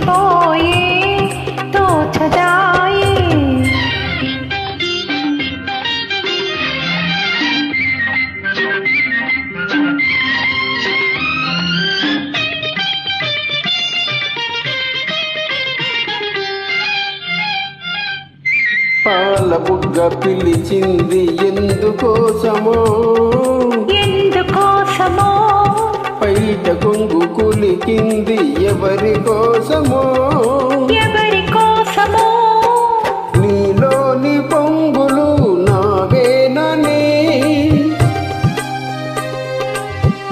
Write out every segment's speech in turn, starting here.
మరచిపోయే తోచదాయే. పాల బుగ్గ పిలిచింది ఎందుకోసమో? ఎందుకోసమో? పైట కొంగు కులికింది ఎవరి కోసమో? ఎవరి కోసమో? నీలోని పొంగులు నావేనని?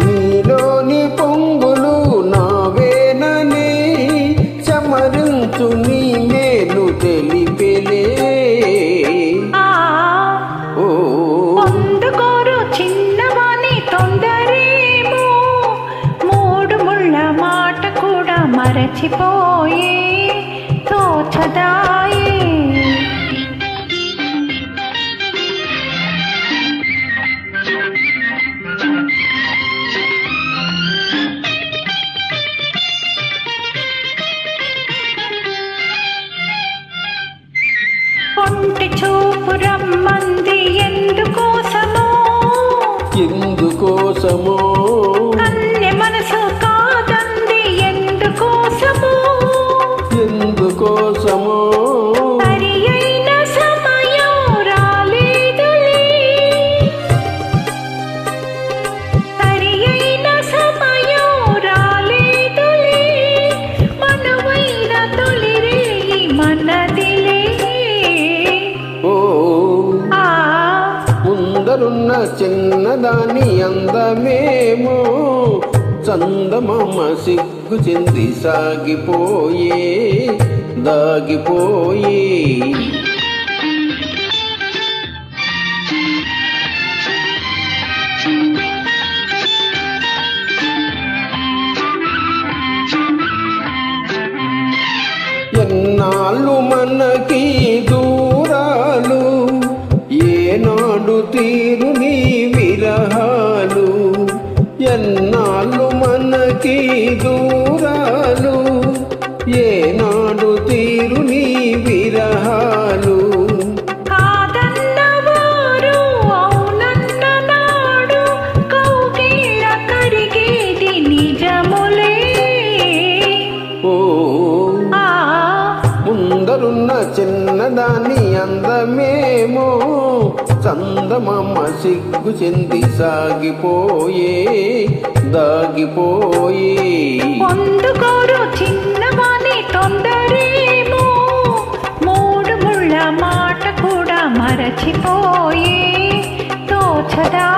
నీలోని పొంగులు నావేనని? చమరించు నీ మేలు మరచిపోయి తోచదాయి. ఒంటి చూపు రమ్మంది ఎందుకోసమో? ఎందుకోసమో? ముందరున్న చిన్నదాని అందమేమో చందమామ సిగ్గు చెంది సాగిపోయే దాగిపోయి. ఎన్నాళ్ళు మనకి దూరాలు ఏనాడు తీరు నీ విరహాలు. ఎన్నాళ్ళు మనకి దూరాలు ఓ ఆ. ముందరున్న చిన్నదాని అందమేమో చందమామ సిగ్గు చెంది సాగిపోయే దాగిపోయే. చిన్నవాణి తొందరేమో మరచిపోయి తోచదా